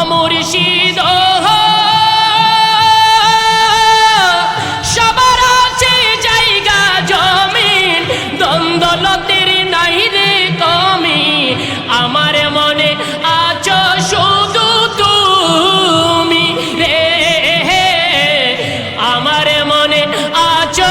অমরিষিদ সবার আছে জায়গা জমিন, দ্বন্দ্বলতের নাই রে কমি। আমার মনে আছো শুধু তুমি রে। আমার মনে আছো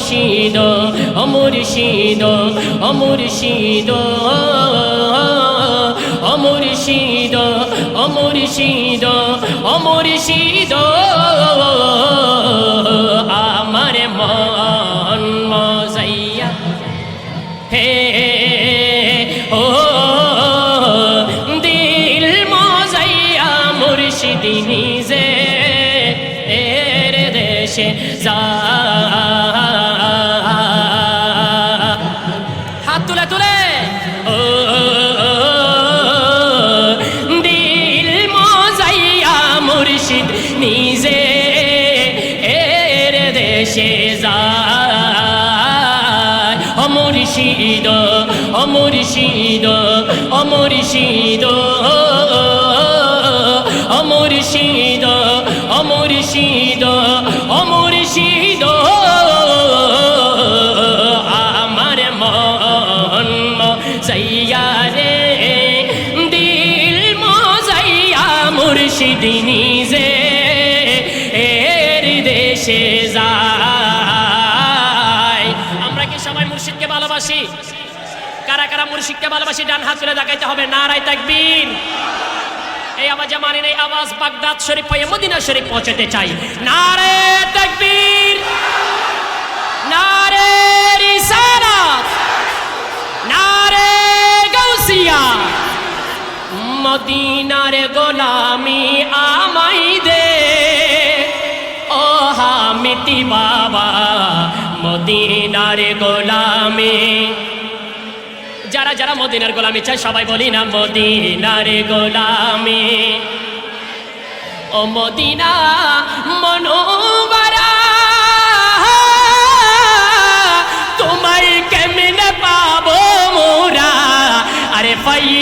অমুর্শিদ অমুর্শিদ অমুর্শিদ অমুর্শিদ অমুর্শিদ অমুর্শিদ আমার মন মজাইয়া। হে, ও দিল মজাইয়া মুর্শিদি নিজে, এর দেশে যা হাত তুলে তুলে। ও দিল মজাইয়া মুর্শিদ নিজে এর দেশে যায়। অমরিষিদ অমরিষিদ অমরিষিদ মন মজাইয়া রে দিল মজাইয়া মুর্শিদ নিজে, এর দেশে যায়। আমরা কি সবাই মুর্শিদকে ভালোবাসি? কারা কারা মুর্শিদকে ভালোবাসি, ডান হাত তুলে দেখাইতে হবে। নারাই তাকবীর। এই আওয়াজে মানে এই আওয়াজ বাগদাদ শরীফ হয়ে মদিনা শরীফ পৌঁছাতে চাই। নারে তাকবীর। নারে রিসালাত। মদিনার গোলামি আমাই দে। ও হামিতি বাবা, মদিনার গোলামি। যারা যারা মদিনার গোলামি চায়, সবাই বলি না মদিনার গোলামি। ও মদিনা মনোবরা, তোমায় কেমনে পাবো মোরা? আরে ফাইজে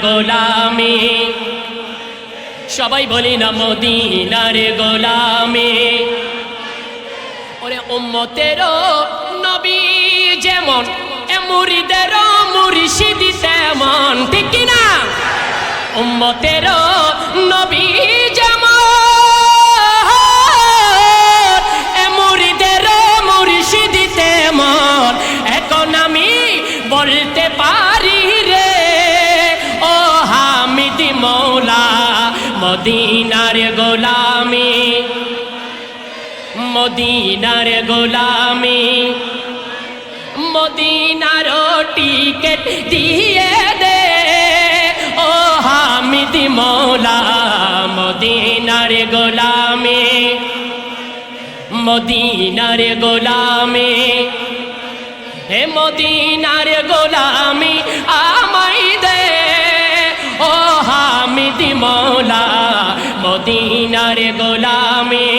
গোলামি। সবাই বলি না মদিনার গোলামি। ওরে উম্মতের নবী যেমন, এ মুরিদের মুর্শিদি তেমন, ঠিক না উম্মতের নবী মৌলা, মদিনার গোলামি। মদিনার গোলামি। মদিনার টিকেট দিয়ে দে। ও হামিদি মৌলা, মদিনার গোলামি। মদিনার গোলামি। হে মদিনার গোলামি আমাই মৌলা, মদিনার গোলামি।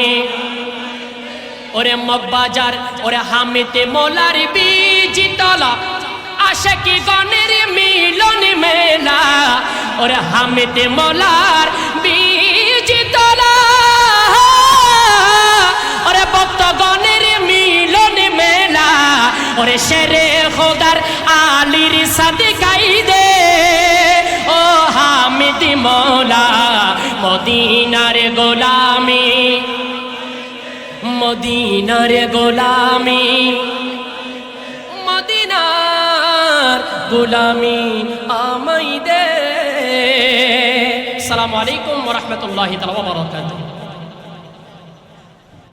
ওরে মগবাজার, ওরে হামিতে মোলার বীজ তলা আশা কি গণের মিলন মেলা। ওরে হামিতে মোলার বীজ তলা, ওরে ভক্তগণের মিলন মেলা। ওরে শেরে খোদার আলির সাথে গাই দে, ও হামিদ মৌলা মদিনার গোলামি মদিনার গোলামি মদিনার গোলামি আমাই দে। সালামু আলাইকুম রহমতুল্লাহ তালা বারকাতুহ।